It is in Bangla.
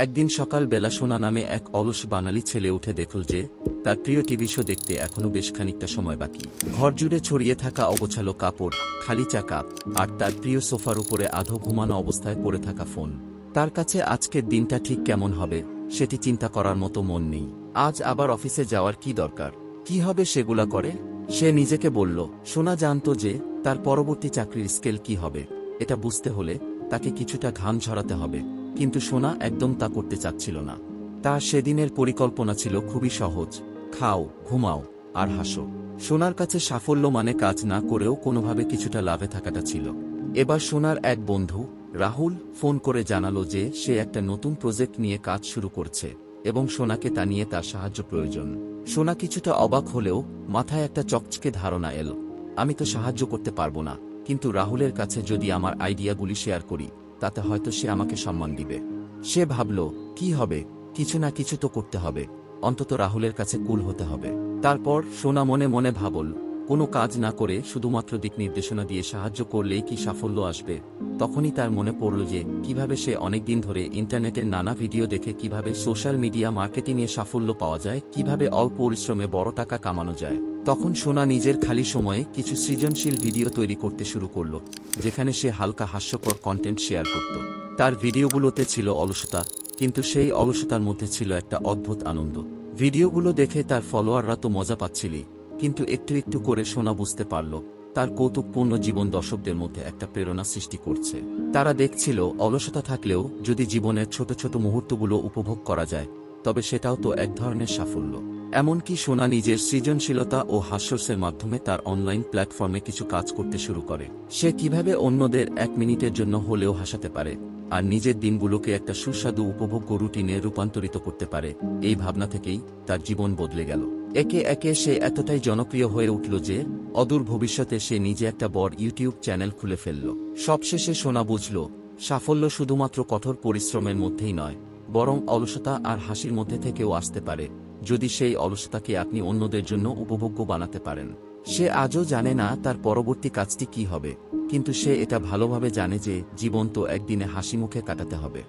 একদিন সকাল বেলা সোনা নামে এক অলস বাঙালি ছেলে উঠে দেখল যে, তার প্রিয় টিভি শো দেখতে এখনও বেশ খানিকটা সময় বাকি। ঘর জুড়ে ছড়িয়ে থাকা অগোছালো কাপড়, খালি চাকা, আর তার প্রিয় সোফার উপরে আধো ঘুমানো অবস্থায় পড়ে থাকা ফোন। তার কাছে আজকের দিনটা ঠিক কেমন হবে, সেটি চিন্তা করার মতো মন নেই। আজ আবার অফিসে যাওয়ার কি দরকার? কি হবে সেগুলা করে? সে নিজেকে বলল, সোনা জানতো যে, তার পরবর্তী চাকরির স্কেল কি হবে? এটা বুঝতে হলে তাকে কিছুটা ঘাম ঝরাতে হবে। কিন্তু সোনা একদম তা করতে চাচ্ছিল না। তার সেদিনের পরিকল্পনা ছিল খুবই সহজ। খাও, ঘুমাও, আর হাসো। সোনার কাছে সাফল্য মানে কাজ না করেও কোনোভাবে কিছুটা লাভে থাকাটা ছিল। এবার সোনার এক বন্ধু, রাহুল, ফোন করে জানালো যে সে একটা নতুন প্রজেক্ট নিয়ে কাজ শুরু করছে এবং সোনাকে তা নিয়ে তার সাহায্য প্রয়োজন। সোনা কিছুটা অবাক হলেও মাথায় একটা চকচকে ধারণা এলো। আমি তো সাহায্য করতে পারব না, কিন্তু রাহুলের কাছে যদি আমার আইডিয়াগুলি শেয়ার করি তাতে হয়তো সে আমাকে সম্মান দিবে। সে ভাবল, কি হবে? কিছু না কিছু তো করতে হবে। অন্তত রাহুলের কাছে কুল হতে হবে। তারপর সোনা মনে মনে ভাবল, কোনো কাজ না করে শুধুমাত্র দিক নির্দেশনা দিয়ে সাহায্য করলেই কি সাফল্য আসবে? তখনই তার মনে পড়ল যে, কীভাবে সে অনেকদিন ধরে ইন্টারনেটের নানা ভিডিও দেখে কীভাবে সোশ্যাল মিডিয়া মার্কেটিংয়ে সাফল্য পাওয়া যায়, কীভাবে অল্প পরিশ্রমে বড় টাকা কামানো যায়। তখন সোনা নিজের খালি সময়ে কিছু সৃজনশীল ভিডিও তৈরি করতে শুরু করল, যেখানে সে হালকা হাস্যকর কন্টেন্ট শেয়ার করত। তার ভিডিওগুলোতে ছিল অলসতা, কিন্তু সেই অলসতার মধ্যে ছিল একটা অদ্ভুত আনন্দ। ভিডিওগুলো দেখে তার ফলোয়াররা তো মজা পাচ্ছিলই, কিন্তু একটু একটু করে সোনা বুঝতে পারল, তার কৌতুকপূর্ণ জীবন দর্শকদের মধ্যে একটা প্রেরণা সৃষ্টি করছে। তারা দেখছিল, অলসতা থাকলেও যদি জীবনের ছোট ছোট মুহূর্তগুলো উপভোগ করা যায় তবে সেটাও তো এক ধরনের সাফল্য। এমনকি সোনা নিজের সৃজনশীলতা ও হাস্যস্যের মাধ্যমে তার অনলাইন প্ল্যাটফর্মে কিছু কাজ করতে শুরু করে। সে কীভাবে অন্যদের এক মিনিটের জন্য হলেও হাসাতে পারে, আর নিজের দিনগুলোকে একটা সুস্বাদু উপভোগ্য রুটিনে রূপান্তরিত করতে পারে, এই ভাবনা থেকেই তার জীবন বদলে গেল। একে একে সে এতটাই জনপ্রিয় হয়ে উঠল যে, অদূর ভবিষ্যতে সে নিজে একটা বড় ইউটিউব চ্যানেল খুলে ফেলল। সবশেষে সোনা বুঝল, সাফল্য শুধুমাত্র কঠোর পরিশ্রমের মধ্যেই নয় বরং অলসতা আর হাসির মধ্যে থেকেও আসতে পারে, যদি সেই অলসতাকে আপনি অন্যদের জন্য উপভোগ্য বানাতে পারেন। সে আজও জানে না তার পরবর্তী কাজটি কি হবে, কিন্তু সে এটা ভালোভাবে জানে যে জীবন তো একদিনে হাসি মুখে কাটাতে হবে।